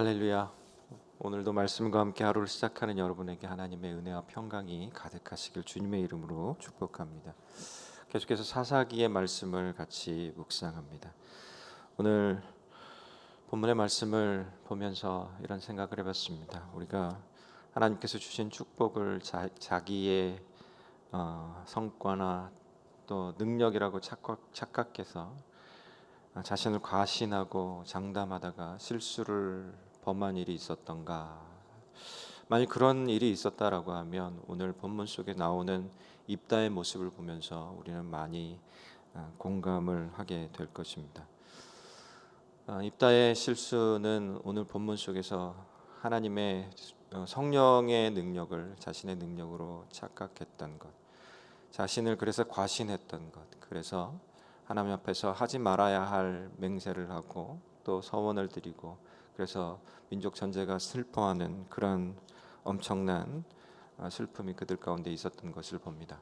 할렐루야. 오늘도 말씀과 함께 하루를 시작하는 여러분에게 하나님의 은혜와 평강이 가득하시길 주님의 이름으로 축복합니다. 계속해서 사사기의 말씀을 같이 묵상합니다. 오늘 본문의 말씀을 보면서 이런 생각을 해봤습니다. 우리가 하나님께서 주신 축복을 자, 자기의 어, 성과나 또 능력이라고 착각, 착각해서 자신을 과신하고 장담하다가 실수를 범한 일이 있었던가? 만약 그런 일이 있었다라고 하면 오늘 본문 속에 나오는 입다의 모습을 보면서 우리는 많이 아, 공감을 하게 될 것입니다. 아, 입다의 실수는 오늘 본문 속에서 하나님의 어, 성령의 능력을 자신의 능력으로 착각했던 것, 자신을 그래서 과신했던 것, 그래서 하나님 앞에서 하지 말아야 할 맹세를 하고 또 서원을 드리고 그래서 민족 전체가 슬퍼하는 그런 엄청난 아, 슬픔이 그들 가운데 있었던 것을 봅니다.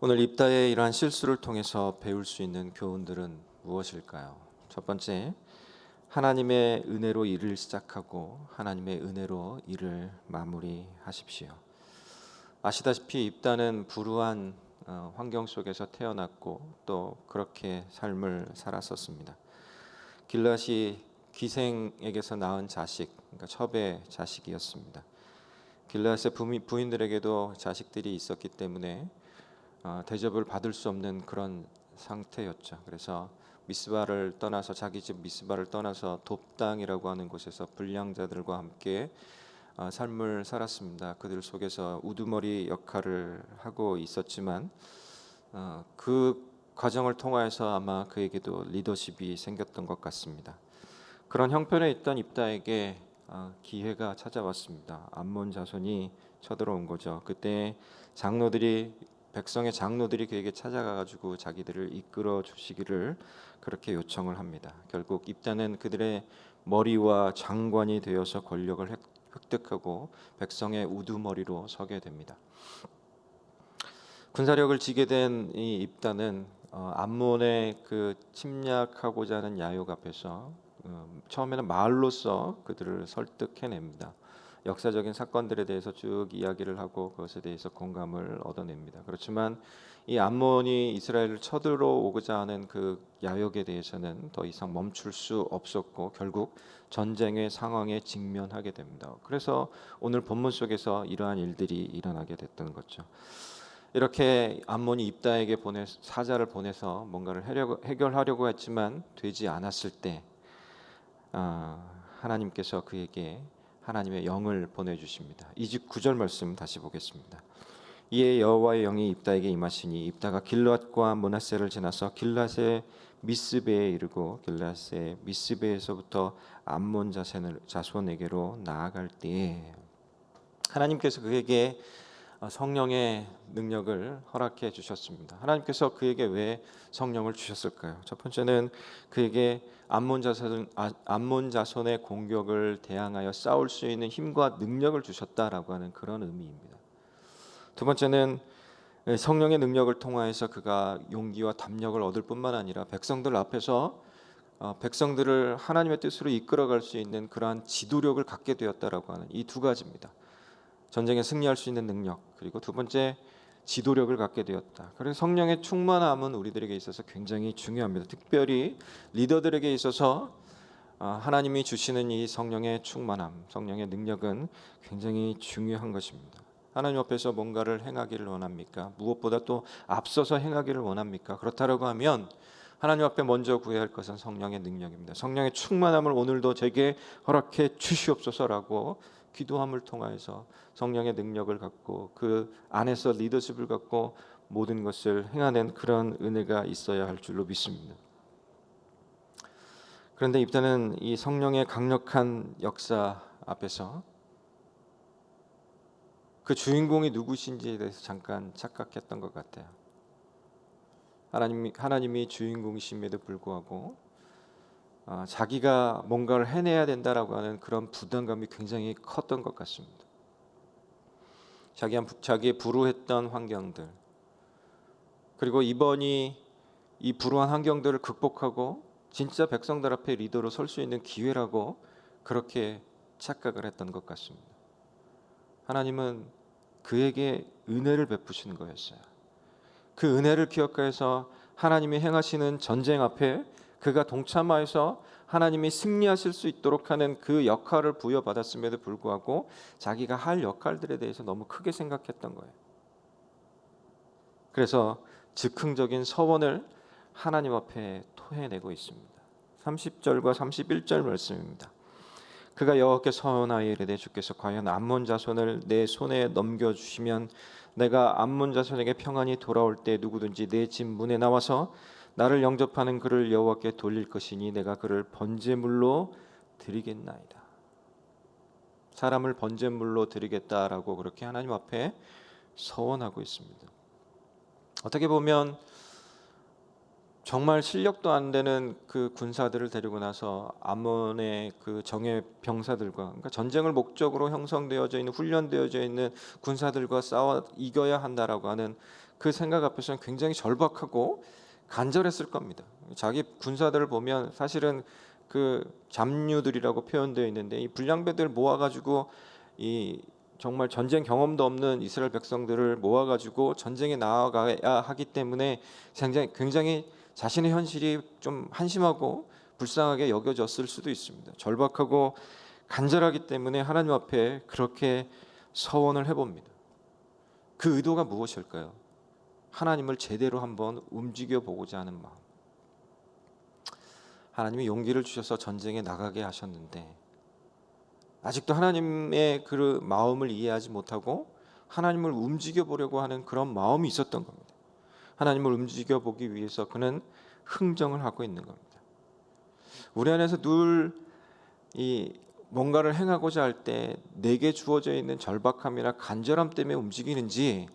오늘 입다의 이러한 실수를 통해서 배울 수 있는 교훈들은 무엇일까요? 첫 번째, 하나님의 은혜로 일을 시작하고 하나님의 은혜로 일을 마무리하십시오. 아시다시피 입다는 불우한 어, 환경 속에서 태어났고 또 그렇게 삶을 살았었습니다. 길라시 기생에게서 낳은 자식, 그러니까 첩의 자식이었습니다. 길라스의 부인들에게도 자식들이 있었기 때문에 어, 대접을 받을 수 없는 그런 상태였죠. 그래서 미스바를 떠나서 자기 집 미스바를 떠나서 돕당이라고 하는 곳에서 불량자들과 함께 어, 삶을 살았습니다. 그들 속에서 우두머리 역할을 하고 있었지만 어, 그 과정을 통하여서 아마 그에게도 리더십이 생겼던 것 같습니다. 그런 형편에 있던 입다에게 어, 기회가 찾아왔습니다. 암몬 자손이 쳐들어온 거죠. 그때 장로들이 백성의 장로들이 그에게 찾아가 가지고 자기들을 이끌어 주시기를 그렇게 요청을 합니다. 결국 입다는 그들의 머리와 장관이 되어서 권력을 획득하고 백성의 우두머리로 서게 됩니다. 군사력을 지게 된 이 입다는 어, 암몬의 그 침략하고자 하는 야욕 앞에서 어, 처음에는 말로써 그들을 설득해냅니다. 역사적인 사건들에 대해서 쭉 이야기를 하고 그것에 대해서 공감을 얻어냅니다. 그렇지만 이 암몬이 이스라엘을 쳐들어오고자 하는 그 야욕에 대해서는 더 이상 멈출 수 없었고 결국 전쟁의 상황에 직면하게 됩니다. 그래서 오늘 본문 속에서 이러한 일들이 일어나게 됐던 거죠. 이렇게 암몬이 입다에게 보내 사자를 보내서 뭔가를 해결하려고 했지만 되지 않았을 때 아, 하나님께서 그에게 하나님의 영을 보내주십니다. 이집 구절 말씀 다시 보겠습니다. 이에 여호와의 영이 입다에게 임하시니 입다가 길앗과 모나세를 지나서 길앗의 미스베에 이르고 길앗의 미스베에서부터 암몬 자손에게로 나아갈 때에 하나님께서 그에게 성령의 능력을 허락해 주셨습니다. 하나님께서 그에게 왜 성령을 주셨을까요? 첫 번째는 그에게 암몬 자손 아, 암몬 자손의 공격을 대항하여 싸울 수 있는 힘과 능력을 주셨다라고 하는 그런 의미입니다. 두 번째는 성령의 능력을 통하여서 그가 용기와 담력을 얻을 뿐만 아니라 백성들 앞에서 어, 백성들을 하나님의 뜻으로 이끌어갈 수 있는 그러한 지도력을 갖게 되었다라고 하는 이 두 가지입니다. 전쟁에 승리할 수 있는 능력 그리고 두 번째 지도력을 갖게 되었다. 그래서 성령의 충만함은 우리들에게 있어서 굉장히 중요합니다. 특별히 리더들에게 있어서 어, 하나님이 주시는 이 성령의 충만함, 성령의 능력은 굉장히 중요한 것입니다. 하나님 앞에서 뭔가를 행하기를 원합니까? 무엇보다 또 앞서서 행하기를 원합니까? 그렇다라고 하면 하나님 앞에 먼저 구해야 할 것은 성령의 능력입니다. 성령의 충만함을 오늘도 제게 허락해 주시옵소서라고 기도함을 통하여서 성령의 능력을 갖고 그 안에서 리더십을 갖고 모든 것을 행하는 그런 은혜가 있어야 할 줄로 믿습니다. 그런데 입다는 이 성령의 강력한 역사 앞에서 그 주인공이 누구신지에 대해서 잠깐 착각했던 것 같아요. 하나님이 하나님이 주인공이심에도 불구하고 어, 자기가 뭔가를 해내야 된다라고 하는 그런 부담감이 굉장히 컸던 것 같습니다. 자기 자기의 불우했던 환경들 그리고 이번이 이 불우한 환경들을 극복하고 진짜 백성들 앞에 리더로 설 수 있는 기회라고 그렇게 착각을 했던 것 같습니다. 하나님은 그에게 은혜를 베푸신 거였어요. 그 은혜를 기억해서 하나님이 행하시는 전쟁 앞에 그가 동참하여서 하나님이 승리하실 수 있도록 하는 그 역할을 부여받았음에도 불구하고 자기가 할 역할들에 대해서 너무 크게 생각했던 거예요. 그래서 즉흥적인 서원을 하나님 앞에 토해내고 있습니다. 30절과 31절 말씀입니다. 그가 여호와께 서원하여 이르되 주께서 과연 암몬 자손을 내 손에 넘겨 주시면 내가 암몬 자손에게 평안히 돌아올 때 누구든지 내 집 문에 나와서 나를 영접하는 그를 여호와께 돌릴 것이니 내가 그를 번제물로 드리겠나이다. 사람을 번제물로 드리겠다라고 그렇게 하나님 앞에 서원하고 있습니다. 어떻게 보면 정말 실력도 안 되는 그 군사들을 데리고 나서 암몬의 그 정예 병사들과 그러니까 전쟁을 목적으로 형성되어져 있는 훈련되어져 있는 군사들과 싸워 이겨야 한다라고 하는 그 생각 앞에서는 굉장히 절박하고 간절했을 겁니다. 자기 군사들을 보면 사실은 그 잡류들이라고 표현되어 있는데 이 불량배들 모아가지고 이 정말 전쟁 경험도 없는 이스라엘 백성들을 모아가지고 전쟁에 나아가야 하기 때문에 굉장히 굉장히 자신의 현실이 좀 한심하고 불쌍하게 여겨졌을 수도 있습니다. 절박하고 간절하기 때문에 하나님 앞에 그렇게 서원을 해봅니다. 그 의도가 무엇일까요? 하나님을 제대로 한번 움직여 보고자 하는 마음. 하나님이 용기를 주셔서 전쟁에 나가게 하셨는데 아직도 하나님의 그 마음을 이해하지 못하고 하나님을 움직여 보려고 하는 그런 마음이 있었던 겁니다. 하나님을 움직여 보기 위해서 그는 흥정을 하고 있는 겁니다. 우리 안에서 늘 이 뭔가를 행하고자 할 때 내게 주어져 있는 절박함이나 간절함 때문에 움직이는지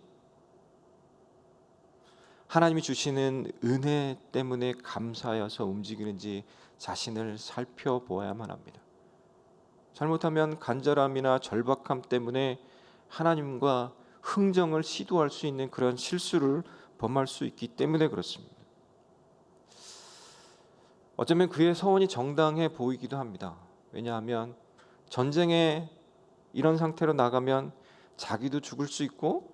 하나님이 주시는 은혜 때문에 감사하여서 움직이는지 자신을 살펴보아야만 합니다. 잘못하면 간절함이나 절박함 때문에 하나님과 흥정을 시도할 수 있는 그런 실수를 범할 수 있기 때문에 그렇습니다. 어쩌면 그의 서원이 정당해 보이기도 합니다. 왜냐하면 전쟁에 이런 상태로 나가면 자기도 죽을 수 있고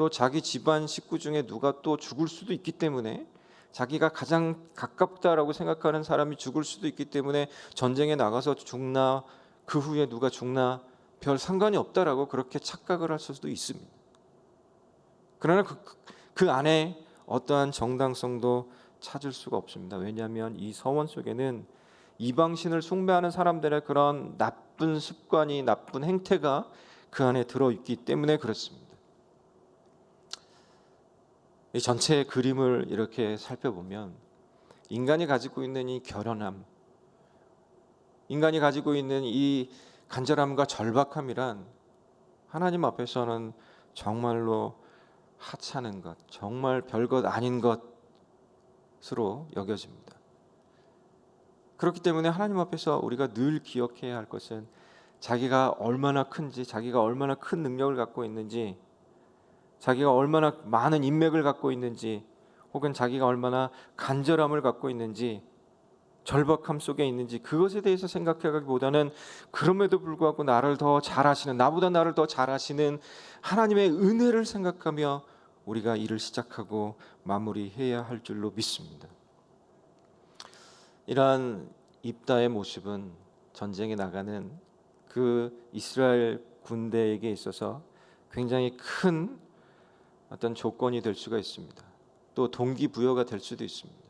또 자기 집안 식구 중에 누가 또 죽을 수도 있기 때문에 자기가 가장 가깝다라고 생각하는 사람이 죽을 수도 있기 때문에 전쟁에 나가서 죽나 그 후에 누가 죽나 별 상관이 없다라고 그렇게 착각을 할 수도 있습니다. 그러나 그, 그 안에 어떠한 정당성도 찾을 수가 없습니다. 왜냐하면 이 서원 속에는 이방신을 숭배하는 사람들의 그런 나쁜 습관이 나쁜 행태가 그 안에 들어 있기 때문에 그렇습니다. 이 전체 그림을 이렇게 살펴보면 인간이 가지고 있는 이 결연함, 인간이 가지고 있는 이 간절함과 절박함이란 하나님 앞에서는 정말로 하찮은 것, 정말 별것 아닌 것으로 여겨집니다. 그렇기 때문에 하나님 앞에서 우리가 늘 기억해야 할 것은 자기가 얼마나 큰지, 자기가 얼마나 큰 능력을 갖고 있는지, 자기가 얼마나 많은 인맥을 갖고 있는지, 혹은 자기가 얼마나 간절함을 갖고 있는지, 절박함 속에 있는지 그것에 대해서 생각하기보다는 그럼에도 불구하고 나를 더 잘하시는 나보다 나를 더 잘하시는 하나님의 은혜를 생각하며 우리가 일을 시작하고 마무리해야 할 줄로 믿습니다. 이러한 입다의 모습은 전쟁에 나가는 그 이스라엘 군대에게 있어서 굉장히 큰 어떤 조건이 될 수가 있습니다. 또 동기부여가 될 수도 있습니다.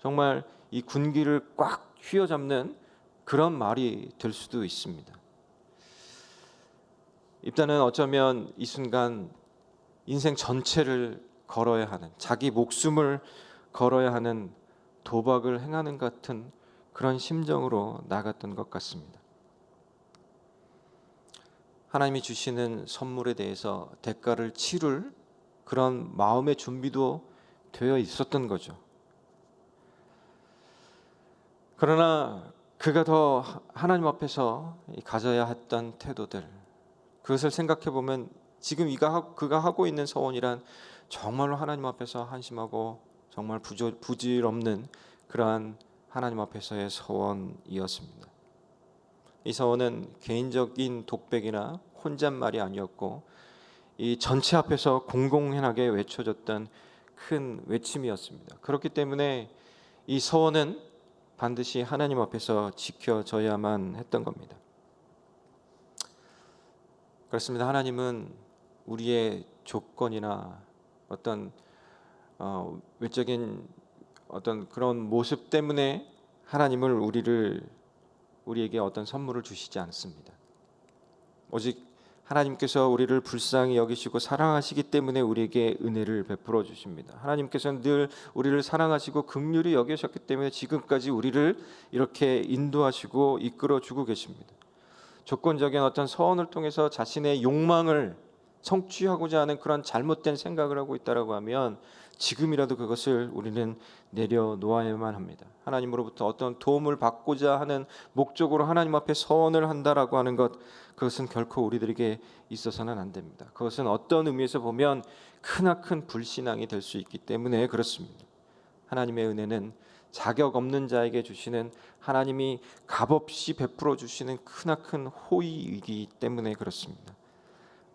정말 이 군기를 꽉 휘어잡는 그런 말이 될 수도 있습니다. 입단은 어쩌면 이 순간 인생 전체를 걸어야 하는 자기 목숨을 걸어야 하는 도박을 행하는 같은 그런 심정으로 나갔던 것 같습니다. 하나님이 주시는 선물에 대해서 대가를 치를 그런 마음의 준비도 되어 있었던 거죠. 그러나 그가 더 하나님 앞에서 가져야 했던 태도들 그것을 생각해 보면 지금 이가 그가 하고 있는 서원이란 정말로 하나님 앞에서 한심하고 정말 부조, 부질없는 그러한 하나님 앞에서의 서원이었습니다. 이 서원은 개인적인 독백이나 혼잣말이 아니었고 이 전체 앞에서 공공연하게 외쳐졌던 큰 외침이었습니다. 그렇기 때문에 이 서원은 반드시 하나님 앞에서 지켜져야만 했던 겁니다. 그렇습니다. 하나님은 우리의 조건이나 어떤 어, 외적인 어떤 그런 모습 때문에 하나님을 우리를 우리에게 어떤 선물을 주시지 않습니다. 오직 하나님께서 우리를 불쌍히 여기시고 사랑하시기 때문에 우리에게 은혜를 베풀어 주십니다. 하나님께서는 늘 우리를 사랑하시고 긍휼히 여기셨기 때문에 지금까지 우리를 이렇게 인도하시고 이끌어 주고 계십니다. 조건적인 어떤 서원을 통해서 자신의 욕망을 성취하고자 하는 그런 잘못된 생각을 하고 있다라고 하면 지금이라도 그것을 우리는 내려놓아야만 합니다. 하나님으로부터 어떤 도움을 받고자 하는 목적으로 하나님 앞에 서원을 한다라고 하는 것 그것은 결코 우리들에게 있어서는 안 됩니다. 그것은 어떤 의미에서 보면 크나큰 불신앙이 될 수 있기 때문에 그렇습니다. 하나님의 은혜는 자격 없는 자에게 주시는 하나님이 값없이 베풀어 주시는 크나큰 호의이기 때문에 그렇습니다.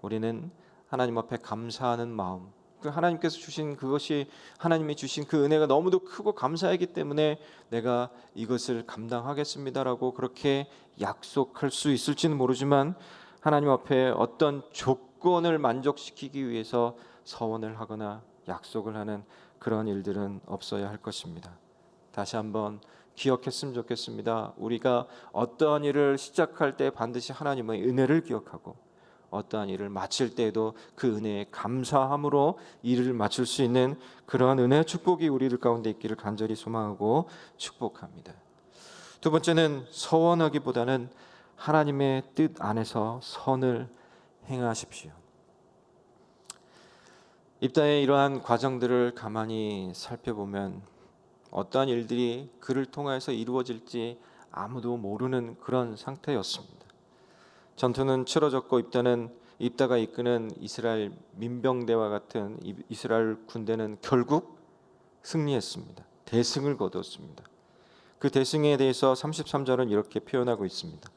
우리는 하나님 앞에 감사하는 마음, 그 하나님께서 주신 그것이 하나님이 주신 그 은혜가 너무도 크고 감사하기 때문에 내가 이것을 감당하겠습니다라고 그렇게 약속할 수 있을지는 모르지만 하나님 앞에 어떤 조건을 만족시키기 위해서 서원을 하거나 약속을 하는 그런 일들은 없어야 할 것입니다. 다시 한번 기억했으면 좋겠습니다. 우리가 어떠한 일을 시작할 때 반드시 하나님의 은혜를 기억하고 어떠한 일을 마칠 때에도 그 은혜에 감사함으로 일을 마칠 수 있는 그러한 은혜의 축복이 우리들 가운데 있기를 간절히 소망하고 축복합니다. 두 번째는 서원하기보다는 하나님의 뜻 안에서 선을 행하십시오. 입다의 이러한 과정들을 가만히 살펴보면 어떠한 일들이 그를 통해서 이루어질지 아무도 모르는 그런 상태였습니다. 전투는 치러졌고 입다는 입다가 이끄는 이스라엘 민병대와 같은 이스라엘 군대는 결국 승리했습니다. 대승을 거두었습니다. 그 대승에 대해서 33절은 이렇게 표현하고 있습니다.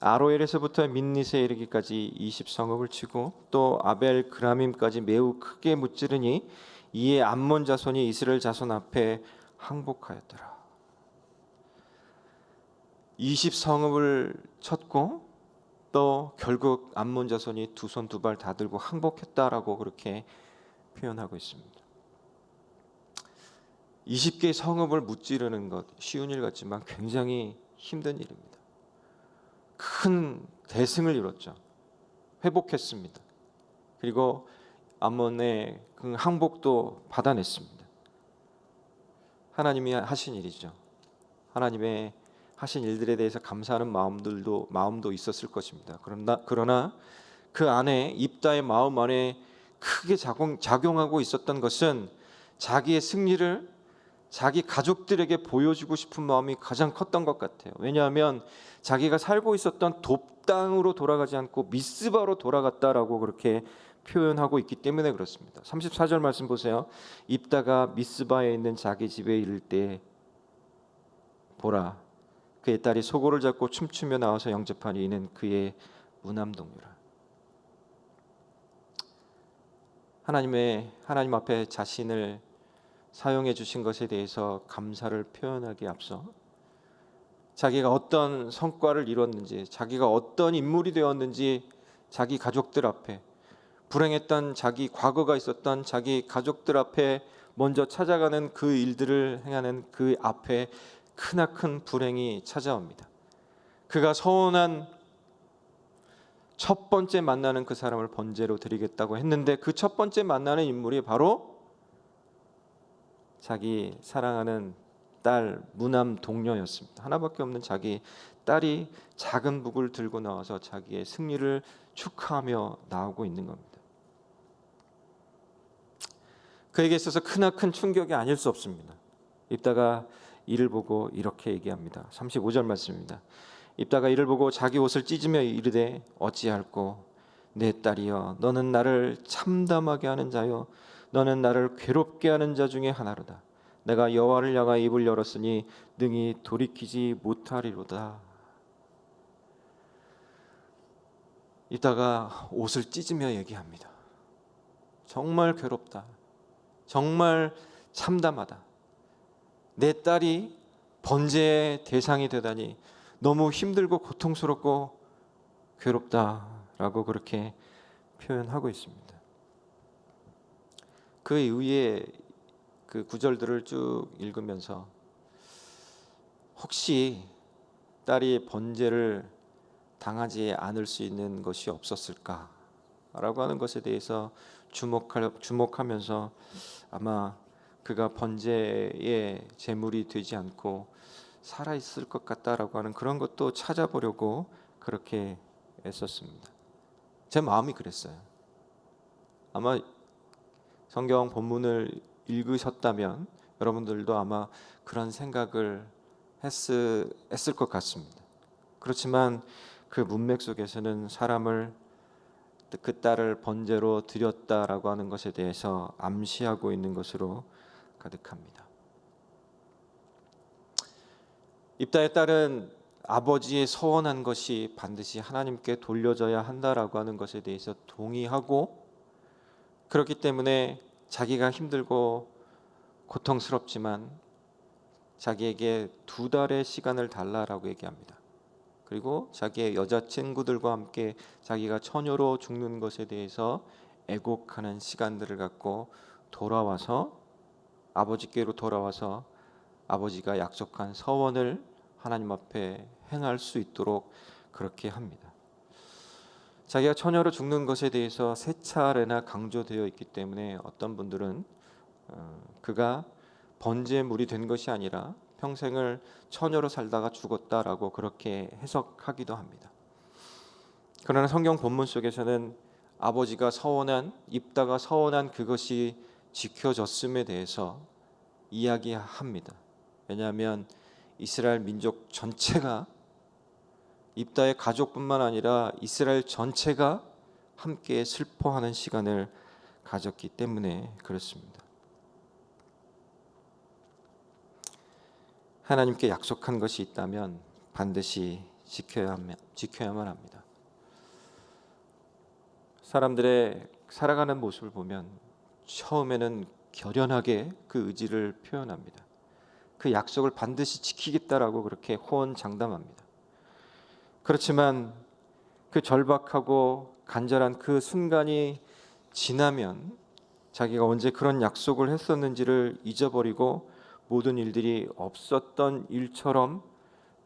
아로엘에서부터 민니스에 이르기까지 20성읍을 치고 또 아벨 그라밈까지 매우 크게 무찌르니 이에 암몬 자손이 이스라엘 자손 앞에 항복하였더라. 20성읍을 쳤고 또 결국 암몬 자손이 두 손 두 발 다 들고 항복했다라고 그렇게 표현하고 있습니다. 20개 성읍을 무찌르는 것 쉬운 일 같지만 굉장히 힘든 일입니다. 큰 대승을 이뤘죠. 회복했습니다. 그리고 암몬의 그 항복도 받아냈습니다. 하나님이 하신 일이죠. 하나님의 하신 일들에 대해서 감사하는 마음들도 마음도 있었을 것입니다. 그러나 그러나 그 안에 입다의 마음 안에 크게 작용, 작용하고 있었던 것은 자기의 승리를 자기 가족들에게 보여주고 싶은 마음이 가장 컸던 것 같아요. 왜냐하면 자기가 살고 있었던 돕당으로 돌아가지 않고 미스바로 돌아갔다라고 그렇게 표현하고 있기 때문에 그렇습니다. 34절 말씀 보세요. 입다가 미스바에 있는 자기 집에 이를 때 보라 그의 딸이 소고를 잡고 춤추며 나와서 영접하니 이는 그의 무남동료라. 하나님의 하나님 앞에 자신을 사용해 주신 것에 대해서 감사를 표현하기 앞서 자기가 어떤 성과를 이뤘는지, 자기가 어떤 인물이 되었는지 자기 가족들 앞에 불행했던 자기 과거가 있었던 자기 가족들 앞에 먼저 찾아가는 그 일들을 행하는 그 앞에 크나큰 불행이 찾아옵니다. 그가 서운한 첫 번째 만나는 그 사람을 번제로 드리겠다고 했는데 그 첫 번째 만나는 인물이 바로 자기 사랑하는 딸 무남 동료였습니다. 하나밖에 없는 자기 딸이 작은 북을 들고 나와서 자기의 승리를 축하하며 나오고 있는 겁니다. 그에게 있어서 크나큰 충격이 아닐 수 없습니다. 입다가 이를 보고 이렇게 얘기합니다. 35절 말씀입니다. 입다가 이를 보고 자기 옷을 찢으며 이르되 어찌할꼬 내 딸이여 너는 나를 참담하게 하는 자요 너는 나를 괴롭게 하는 자 중에 하나로다. 내가 여호와를 향하여 입을 열었으니 능히 돌이키지 못하리로다. 이따가 옷을 찢으며 얘기합니다. 정말 괴롭다. 정말 참담하다. 내 딸이 번제의 대상이 되다니 너무 힘들고 고통스럽고 괴롭다라고 그렇게 표현하고 있습니다. 그 이후에 그 구절들을 쭉 읽으면서 혹시 딸이 번제를 당하지 않을 수 있는 것이 없었을까라고 하는 것에 대해서 주목할 주목하면서 아마 그가 번제의 제물이 되지 않고 살아 있을 것 같다라고 하는 그런 것도 찾아보려고 그렇게 애썼습니다. 제 마음이 그랬어요. 아마 성경 본문을 읽으셨다면 여러분들도 아마 그런 생각을 했을, 했을 것 같습니다. 그렇지만 그 문맥 속에서는 사람을 그 딸을 번제로 드렸다라고 하는 것에 대해서 암시하고 있는 것으로 가득합니다. 입다의 딸은 아버지의 서원한 것이 반드시 하나님께 돌려져야 한다라고 하는 것에 대해서 동의하고 그렇기 때문에 자기가 힘들고 고통스럽지만 자기에게 두 달의 시간을 달라라고 얘기합니다. 그리고 자기의 여자친구들과 함께 자기가 처녀로 죽는 것에 대해서 애곡하는 시간들을 갖고 돌아와서 아버지께로 돌아와서 아버지가 약속한 서원을 하나님 앞에 행할 수 있도록 그렇게 합니다. 자기가 처녀로 죽는 것에 대해서 세 차례나 강조되어 있기 때문에 어떤 분들은 어, 그가 번제물이 된 것이 아니라 평생을 처녀로 살다가 죽었다라고 그렇게 해석하기도 합니다. 그러나 성경 본문 속에서는 아버지가 서원한 입다가 서원한 그것이 지켜졌음에 대해서 이야기합니다. 왜냐하면 이스라엘 민족 전체가 입다의 가족뿐만 아니라 이스라엘 전체가 함께 슬퍼하는 시간을 가졌기 때문에 그렇습니다. 하나님께 약속한 것이 있다면 반드시 지켜야 지켜야만 합니다. 사람들의 살아가는 모습을 보면 처음에는 결연하게 그 의지를 표현합니다. 그 약속을 반드시 지키겠다라고 그렇게 호언장담합니다. 그렇지만 그 절박하고 간절한 그 순간이 지나면 자기가 언제 그런 약속을 했었는지를 잊어버리고 모든 일들이 없었던 일처럼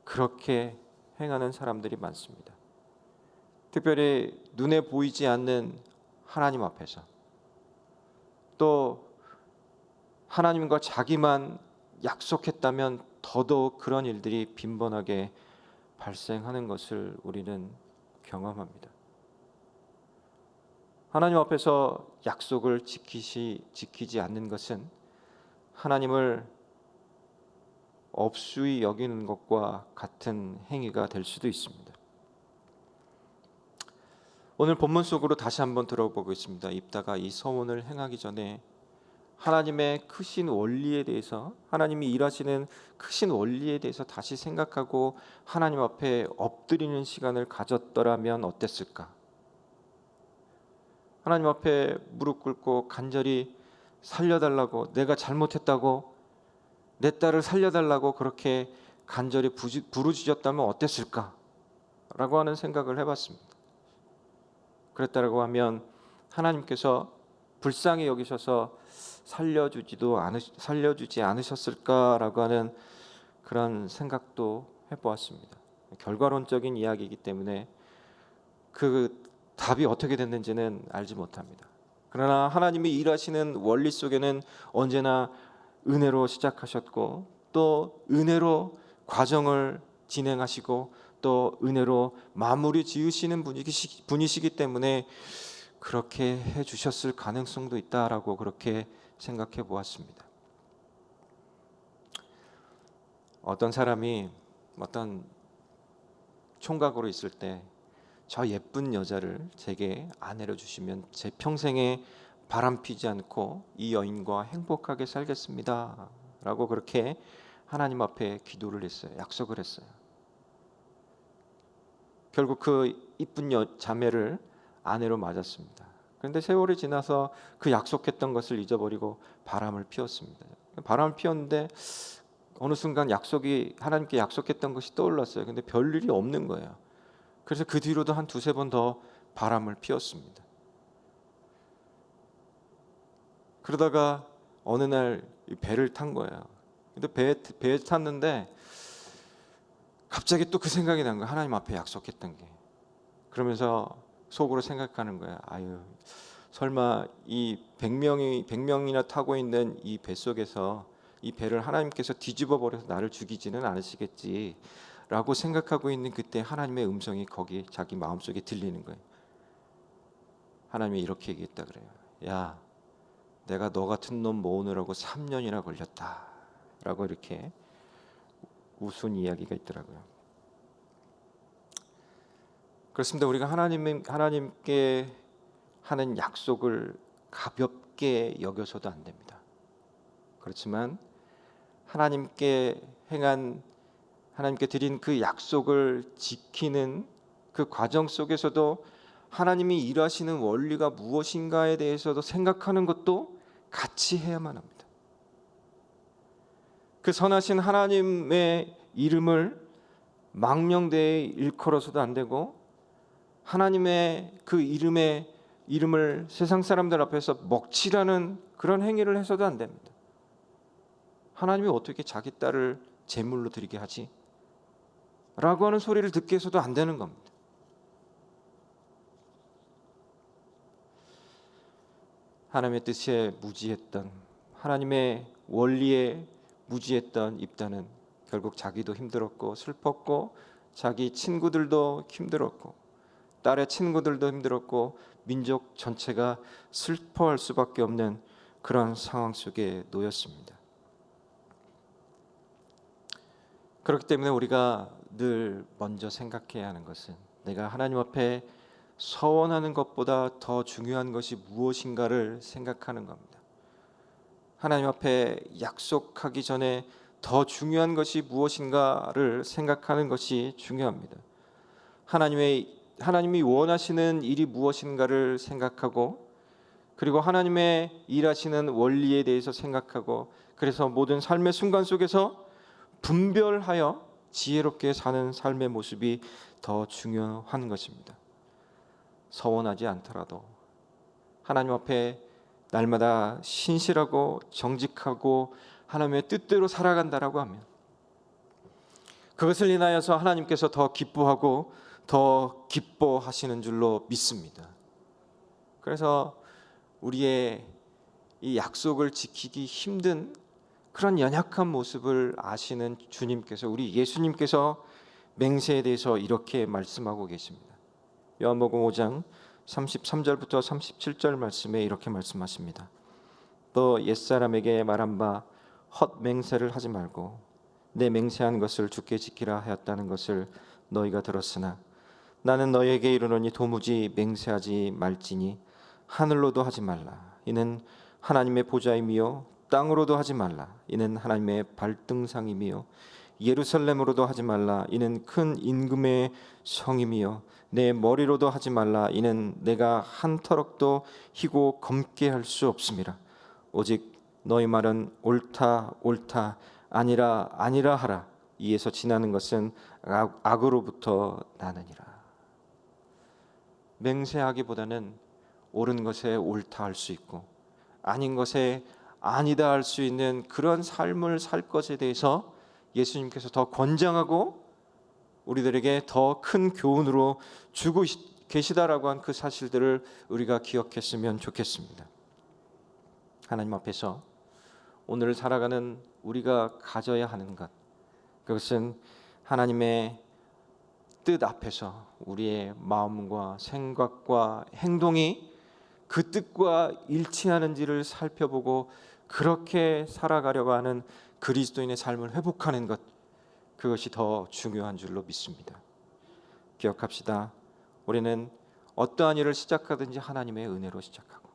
그렇게 행하는 사람들이 많습니다. 특별히 눈에 보이지 않는 하나님 앞에서 또 하나님과 자기만 약속했다면 더더욱 그런 일들이 빈번하게 발생하는 것을 우리는 경험합니다. 하나님 앞에서 약속을 지키시, 지키지 않는 것은 하나님을 업수히 여기는 것과 같은 행위가 될 수도 있습니다. 오늘 본문 속으로 다시 한번 들어보겠습니다. 입다가 이 서원을 행하기 전에 하나님의 크신 원리에 대해서 하나님이 일하시는 크신 원리에 대해서 다시 생각하고 하나님 앞에 엎드리는 시간을 가졌더라면 어땠을까? 하나님 앞에 무릎 꿇고 간절히 살려달라고 내가 잘못했다고 내 딸을 살려달라고 그렇게 간절히 부르짖었다면 어땠을까? 라고 하는 생각을 해봤습니다. 그랬다라고 하면 하나님께서 불쌍히 여기셔서 살려주지도 않으, 살려주지 않으셨을까라고 하는 그런 생각도 해보았습니다. 결과론적인 이야기이기 때문에 그 답이 어떻게 됐는지는 알지 못합니다. 그러나 하나님이 일하시는 원리 속에는 언제나 은혜로 시작하셨고 또 은혜로 과정을 진행하시고 또 은혜로 마무리 지으시는 분이시, 분이시기 때문에 그렇게 해 주셨을 가능성도 있다라고 그렇게 생각해 보았습니다. 어떤 사람이 어떤 총각으로 있을 때 저 예쁜 여자를 제게 아내로 주시면 제 평생에 바람 피지 않고 이 여인과 행복하게 살겠습니다. 라고 그렇게 하나님 앞에 기도를 했어요. 약속을 했어요. 결국 그 이쁜 여, 자매를 아내로 맞았습니다. 그런데 세월이 지나서 그 약속했던 것을 잊어버리고 바람을 피웠습니다. 바람을 피웠는데 어느 순간 약속이 하나님께 약속했던 것이 떠올랐어요. 근데 별 일이 없는 거예요. 그래서 그 뒤로도 한 두세 번 더 바람을 피웠습니다. 그러다가 어느 날 배를 탄 거예요. 근데 배 배에 탔는데 갑자기 또 그 생각이 난 거예요. 하나님 앞에 약속했던 게. 그러면서 속으로 생각하는 거예요. 아유, 설마 이 100명이 100명이나 타고 있는 이 뱃속에서 이 배를 하나님께서 뒤집어 버려서 나를 죽이지는 않으시겠지 라고 생각하고 있는 그때 하나님의 음성이 거기 자기 마음속에 들리는 거예요. 하나님이 이렇게 얘기했다 그래요. 야, 내가 너 같은 놈 모으느라고 3년이나 걸렸다 라고 이렇게 우스운 이야기가 있더라고요. 그렇습니다. 우리가 하나님 하나님께 하는 약속을 가볍게 여겨서도 안 됩니다. 그렇지만 하나님께 행한 하나님께 드린 그 약속을 지키는 그 과정 속에서도 하나님이 일하시는 원리가 무엇인가에 대해서도 생각하는 것도 같이 해야만 합니다. 그 선하신 하나님의 이름을 망령되이 일컬어서도 안 되고 하나님의 그 이름의 이름을 세상 사람들 앞에서 먹칠하는 그런 행위를 해서도 안 됩니다. 하나님이 어떻게 자기 딸을 제물로 드리게 하지? 라고 하는 소리를 듣게 해서도 안 되는 겁니다. 하나님의 뜻에 무지했던 하나님의 원리에 무지했던 입다는 결국 자기도 힘들었고 슬펐고 자기 친구들도 힘들었고 딸의 친구들도 힘들었고 민족 전체가 슬퍼할 수밖에 없는 그런 상황 속에 놓였습니다. 그렇기 때문에 우리가 늘 먼저 생각해야 하는 것은 내가 하나님 앞에 서원하는 것보다 더 중요한 것이 무엇인가를 생각하는 겁니다. 하나님 앞에 약속하기 전에 더 중요한 것이 무엇인가를 생각하는 것이 중요합니다. 하나님의 하나님이 원하시는 일이 무엇인가를 생각하고 그리고 하나님의 일하시는 원리에 대해서 생각하고 그래서 모든 삶의 순간 속에서 분별하여 지혜롭게 사는 삶의 모습이 더 중요한 것입니다. 서원하지 않더라도 하나님 앞에 날마다 신실하고 정직하고 하나님의 뜻대로 살아간다라고 하면 그것을 인하여서 하나님께서 더 기뻐하고 더 기뻐하시는 줄로 믿습니다. 그래서 우리의 이 약속을 지키기 힘든 그런 연약한 모습을 아시는 주님께서 우리 예수님께서 맹세에 대해서 이렇게 말씀하고 계십니다. 요한복음 5장 33절부터 37절 말씀에 이렇게 말씀하십니다. 또 옛사람에게 말한 바 헛맹세를 하지 말고 내 맹세한 것을 주께 지키라 하였다는 것을 너희가 들었으나 나는 너희에게 이르노니 도무지 맹세하지 말지니 하늘로도 하지 말라. 이는 하나님의 보좌임이요 땅으로도 하지 말라. 이는 하나님의 발등상임이요 예루살렘으로도 하지 말라. 이는 큰 임금의 성임이요 내 머리로도 하지 말라. 이는 내가 한 터럭도 희고 검게 할 수 없음이라. 오직 너희 말은 옳다 옳다 아니라 아니라 하라. 이에서 지나는 것은 악- 악으로부터 나느니라 맹세하기보다는 옳은 것에 옳다 할 수 있고 아닌 것에 아니다 할 수 있는 그런 삶을 살 것에 대해서 예수님께서 더 권장하고 우리들에게 더 큰 교훈으로 주고 계시다라고 한 그 사실들을 우리가 기억했으면 좋겠습니다. 하나님 앞에서 오늘을 살아가는 우리가 가져야 하는 것 그것은 하나님의 뜻 앞에서 우리의 마음과 생각과 행동이 그 뜻과 일치하는지를 살펴보고 그렇게 살아가려고 하는 그리스도인의 삶을 회복하는 것 그것이 더 중요한 줄로 믿습니다. 기억합시다. 우리는 어떠한 일을 시작하든지 하나님의 은혜로 시작하고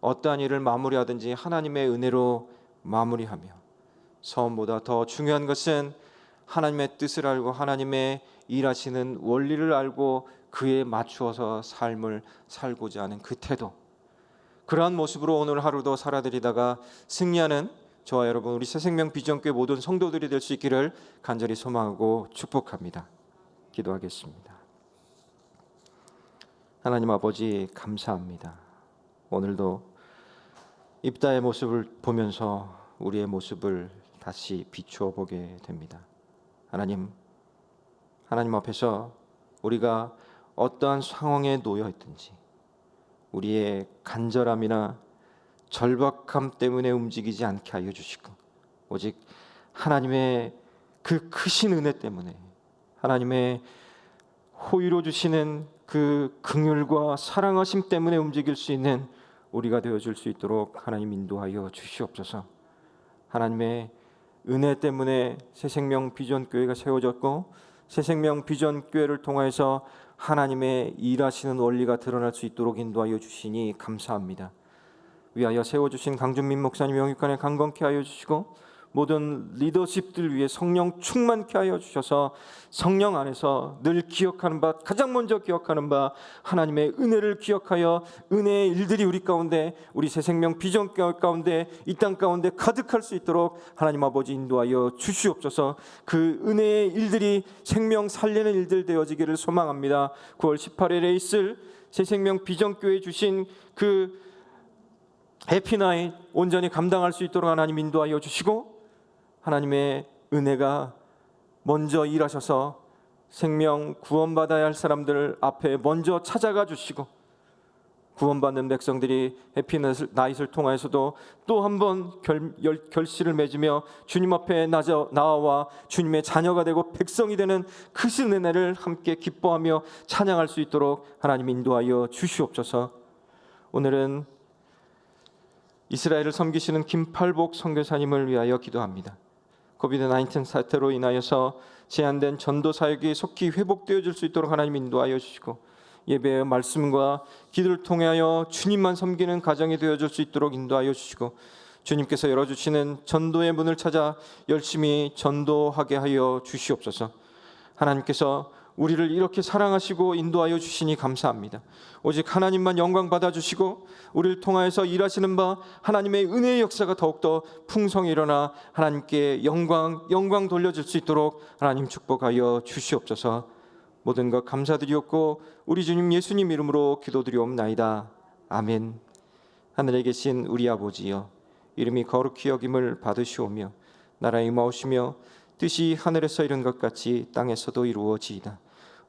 어떠한 일을 마무리하든지 하나님의 은혜로 마무리하며 서원보다 더 중요한 것은 하나님의 뜻을 알고 하나님의 일하시는 원리를 알고 그에 맞추어서 삶을 살고자 하는 그 태도. 그러한 모습으로 오늘 하루도 살아들이다가 승리하는 저와 여러분 우리 새생명 비전교회 모든 성도들이 될 수 있기를 간절히 소망하고 축복합니다. 기도하겠습니다. 하나님 아버지 감사합니다. 오늘도 입다의 모습을 보면서 우리의 모습을 다시 비추어 보게 됩니다. 하나님, 하나님 앞에서 우리가 어떠한 상황에 놓여 있든지 우리의 간절함이나 절박함 때문에 움직이지 않게 하여 주시고 오직 하나님의 그 크신 은혜 때문에 하나님의 호의로 주시는 그 긍휼과 사랑하심 때문에 움직일 수 있는 우리가 되어 줄 수 있도록 하나님 인도하여 주시옵소서. 하나님의 은혜 때문에 새 생명 비전 교회가 세워졌고 새 생명 비전 교회를 통해서 하나님의 일하시는 원리가 드러날 수 있도록 인도하여 주시니 감사합니다. 위하여 세워 주신 강준민 목사님 영육간에 강건케 하여 주시고 모든 리더십들 위해 성령 충만케 하여 주셔서 성령 안에서 늘 기억하는 바 가장 먼저 기억하는 바 하나님의 은혜를 기억하여 은혜의 일들이 우리 가운데 우리 새 생명 비전 가운데 이 땅 가운데 가득할 수 있도록 하나님 아버지 인도하여 주시옵소서. 그 은혜의 일들이 생명 살리는 일들 되어지기를 소망합니다. 9월 18일에 있을 새 생명 비전 교회 주신 그 해피나잇 온전히 감당할 수 있도록 하나님 인도하여 주시고 하나님의 은혜가 먼저 일하셔서 생명 구원받아야 할 사람들 앞에 먼저 찾아가 주시고 구원받는 백성들이 해피나잇을 통하여서도 또 한 번 결실을 맺으며 주님 앞에 나와 주님의 자녀가 되고 백성이 되는 크신 은혜를 함께 기뻐하며 찬양할 수 있도록 하나님 인도하여 주시옵소서. 오늘은 이스라엘을 섬기시는 김팔복 선교사님을 위하여 기도합니다. 코비드 19 사태로 인하여서 제한된 전도 사역이 속히 회복되어질 수 있도록 하나님 인도하여 주시고 예배의 말씀과 기도를 통하여 주님만 섬기는 가정이 되어질 수 있도록 인도하여 주시고 주님께서 열어주시는 전도의 문을 찾아 열심히 전도하게 하여 주시옵소서. 하나님께서 우리를 이렇게 사랑하시고 인도하여 주시니 감사합니다. 오직 하나님만 영광 받아 주시고 우리를 통하여서 일하시는 바 하나님의 은혜의 역사가 더욱더 풍성히 일어나 하나님께 영광 영광 돌려줄 수 있도록 하나님 축복하여 주시옵소서. 모든 것 감사드리옵고 우리 주님 예수님 이름으로 기도드리옵나이다. 아멘. 하늘에 계신 우리 아버지여 이름이 거룩히 여김을 받으시오며 나라의 임하오시며 뜻이 하늘에서 이룬 것 같이 땅에서도 이루어지이다.